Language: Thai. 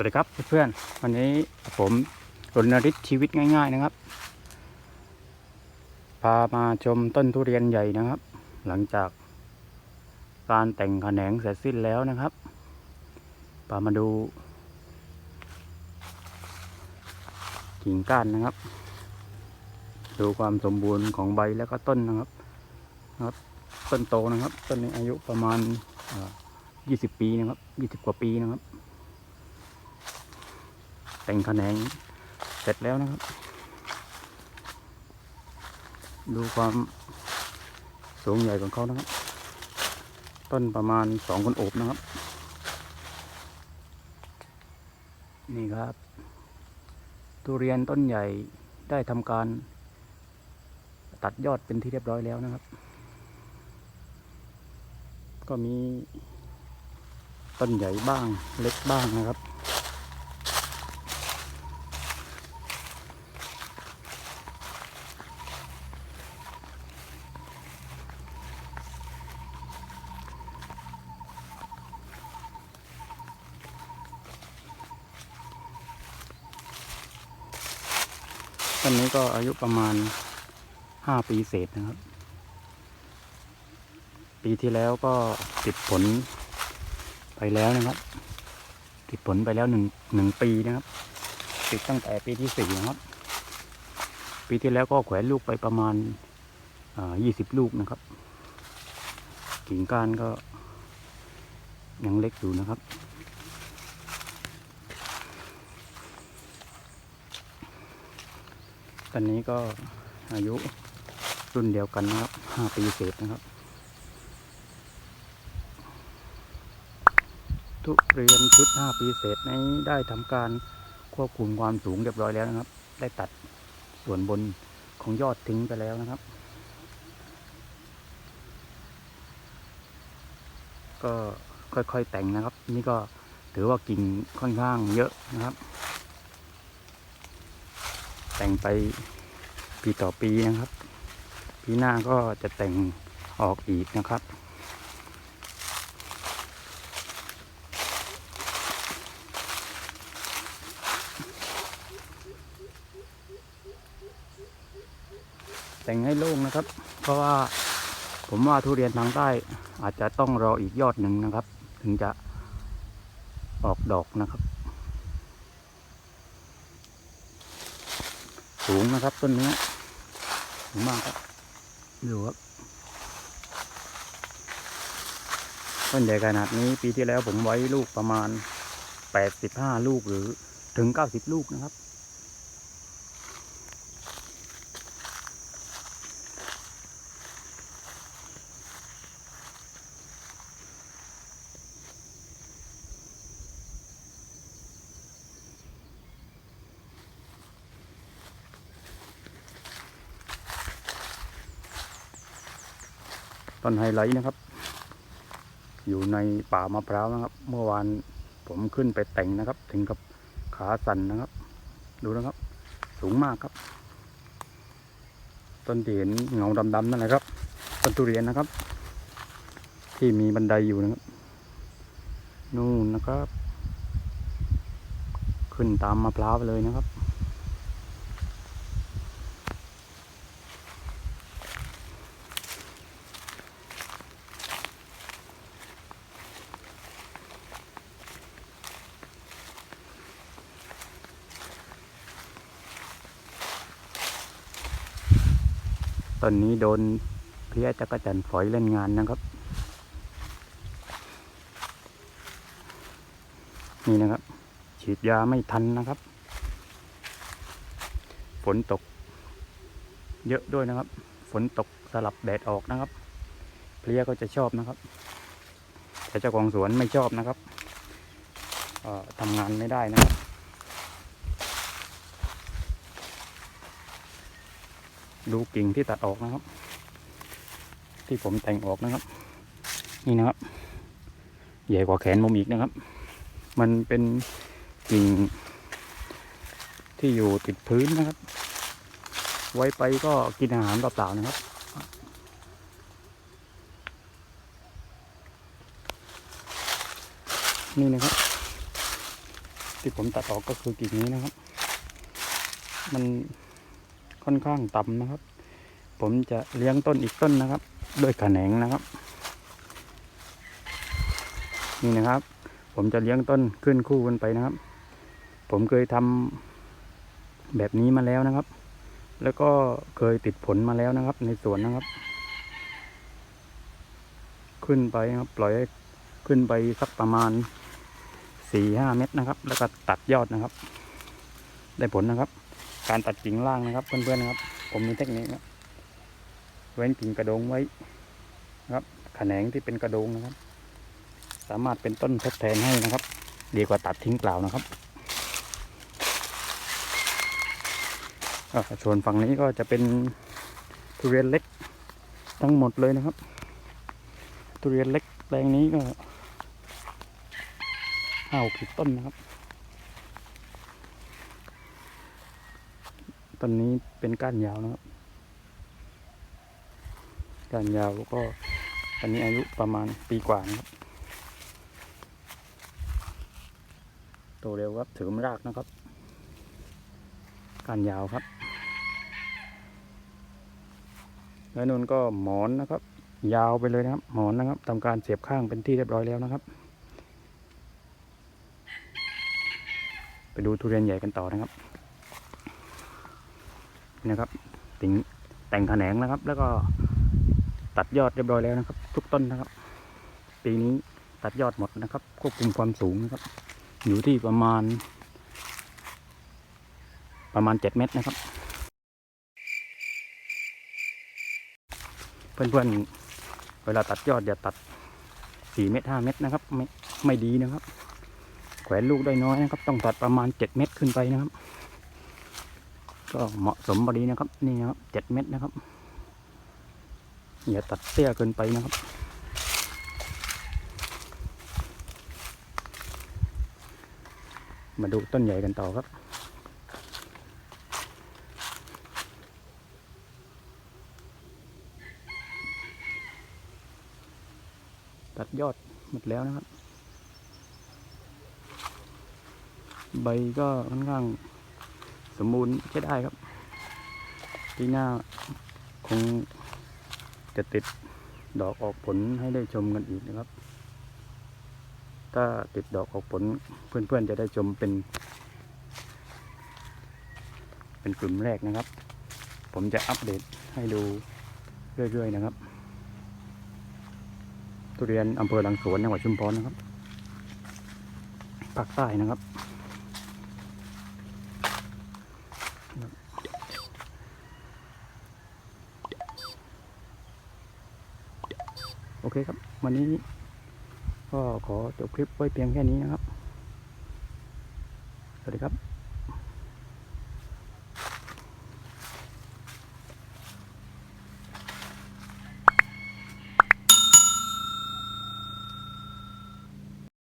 สวัสดีครับเพื่อนๆวันนี้ผมรณฤทธิ์ชีวิตง่าย ๆนะครับ พามาชมต้นทุเรียนใหญ่นะครับ หลังจากการแต่งแขนงเสร็จสิ้นแล้วนะครับพามาดูกิ่งก้านนะครับ ดูความสมบูรณ์ของใบแล้วก็ต้นนะครับนะครับ ต้นโตนะครับ ต้นนี้อายุประมาณยี่สิบปีนะครับยี่สิบกว่าปีนะครับ แต่งแขนงเสร็จแล้วนะครับ ดูความสูงใหญ่ของเขานะครับ ต้นประมาณสองคนโอบนะครับ นี่ครับ ทุเรียนต้นใหญ่ได้ทำการตัดยอดเป็นที่เรียบร้อยแล้วนะครับ ก็มีต้นใหญ่บ้างเล็กบ้างนะครับ ต้นนี้ก็อายุประมาณห้าปีเศษนะครับ ปีที่แล้วก็ติดผลไปแล้วนะครับ ติดผลไปแล้วหนึ่งหนึ่งปีนะครับ ติดตั้งแต่ปีที่สี่นะครับ ปีที่แล้วก็แขวนลูกไปประมาณยี่สิบลูกนะครับ กิ่งก้านก็ยังเล็กอยู่นะครับ ตอ นนี้ก็อายุรุ่นเดียวกันนะครับห้าปีเศษนะครับ ทุเรียนชุดห้าปีเศษนี้ได้ทำการควบคุมความสูงเรียบร้อยแล้วนะครับ ได้ตัดส่วนบนของยอดทิ้งไปแล้วนะครับ ก็ค่อยๆแต่งนะครับ นี่ก็ถือว่ากิ่งค่อนข้างเยอะนะครับ แต่งไปปีต่อปีนะครับ ปีหน้าก็จะแต่งออกอีกนะครับ แต่งให้โล่งนะครับ เพราะว่าผมว่าทุเรียนทางใต้อาจจะต้องรออีกยอดหนึ่งนะครับ ถึงจะออกดอกนะครับ สูงนะครับต้นนี้สูงมากครับดูครับต้นใหญ่ขนาดนี้ปีที่แล้วผมไว้ลูกประมาณ 85 ลูกหรือถึง 90 ลูกนะครับ ต้นไฮไลท์นะครับ อยู่ในป่ามะพร้าวนะครับ เมื่อวานผมขึ้นไปแต่งนะครับ ถึงกับขาสั่นนะครับ ดูนะครับ สูงมากครับ ต้นที่เห็นเงาดำๆนั่นแหละครับ ต้นทุเรียนนะครับ ที่มีบันไดอยู่นะครับ นู่นนะครับ ขึ้นตามมะพร้าวไปเลยนะครับ ตอนนี้โดนเพี้ยจักรจันฝอยเล่นงานนะครับ นี่นะครับ ฉีดยาไม่ทันนะครับ ฝนตก เยอะด้วยนะครับ ฝนตกสลับแดดออกนะครับ เพลี้ยก็จะชอบนะครับ แต่เจ้าของสวนไม่ชอบนะครับทำงานไม่ได้นะครับ ดูกิ่งที่ตัดออกนะครับ ที่ผมแต่งออกนะครับ นี่นะครับ ใหญ่กว่าแขนผมอีกนะครับ มันเป็นกิ่งที่อยู่ติดพื้นนะครับ ไว้ไปก็กินอาหารเปล่าๆนะครับ นี่นะครับ ที่ผมตัดออกก็คือกิ่งนี้นะครับ มัน ค่อนข้างต่ำนะครับ ผมจะเลี้ยงต้นอีกต้นนะครับ ด้วยขะแหนงนะครับ นี่นะครับ ผมจะเลี้ยงต้นขึ้นคู่กันไปนะครับ ผมเคยทำแบบนี้มาแล้วนะครับ แล้วก็เคยติดผลมาแล้วนะครับ ในสวนนะครับ ขึ้นไปนะครับ ปล่อยให้ขึ้นไปสักประมาณสี่ห้าเมตรนะครับ แล้วก็ตัดยอดนะครับ ได้ผลนะครับ การตัดกิ่งล่างนะครับเพื่อนๆครับ ผมมีเทคนิคนะเว้นกิ่งกระโดงไว้นะครับแขนงที่เป็นกระโดงนะครับ สามารถเป็นต้นทดแทนให้นะครับ ดีกว่าตัดทิ้งเปล่านะครับส่วนฝั่งนี้ก็จะเป็นทุเรียนเล็กทั้งหมดเลยนะครับ ทุเรียนเล็กแปลงนี้ก็ห้าหกสิบต้นนะครับ ต้นนี้เป็นก้านยาวนะครับ ก้านยาวก็อันนี้อายุประมาณปีกว่านะครับ โตเร็วครับถือมรากนะครับ ก้านยาวครับ แล้วนุ่นก็หมอนนะครับ ยาวไปเลยนะครับ หมอนนะครับทำการเสียบข้างเป็นที่เรียบร้อยแล้วนะครับ ไปดูทุเรียนใหญ่กันต่อนะครับ นะครับติงแต่งแขนงนะครับ แล้วก็ตัดยอดเรียบร้อยแล้วนะครับ ทุกต้นนะครับ ปีนี้ตัดยอดหมดนะครับ ควบคุมความสูงนะครับ อยู่ที่ประมาณ ประมาณเจ็ดเมตรนะครับ เพื่อนๆ เวลาตัดยอดอย่าตัดสี่เมตรห้าเมตรนะครับ ไม่ไม่ดีนะครับ แขวนลูกได้น้อยนะครับ ต้องตัดประมาณเจ็ดเมตรขึ้นไปนะครับ ก็เหมาะสมพอดีนะครับ นี่นะครับเจ็ดเมตรนะครับ อย่าตัดเตี้ยเกินไปนะครับ มาดูต้นใหญ่กันต่อครับตัดยอดหมดแล้วนะครับ ใบก็ค่อนข้าง สมบูรณ์ใช้ได้ครับ ปีหน้าคงจะติดดอกออกผลให้ได้ชมกันอีกนะครับ ถ้าติดดอกออกผลเพื่อนๆจะได้ชมเป็น เป็นกลุ่มแรกนะครับ ผมจะอัปเดตให้ดูเรื่อยๆนะครับ ทุเรียนอำเภอหลังสวนจังหวัดชุมพรนะครับภาคใต้นะครับ โอเค ครับ วันนี้ก็ขอจบคลิปไว้เพียงแค่นี้นะครับ สวัสดีครับ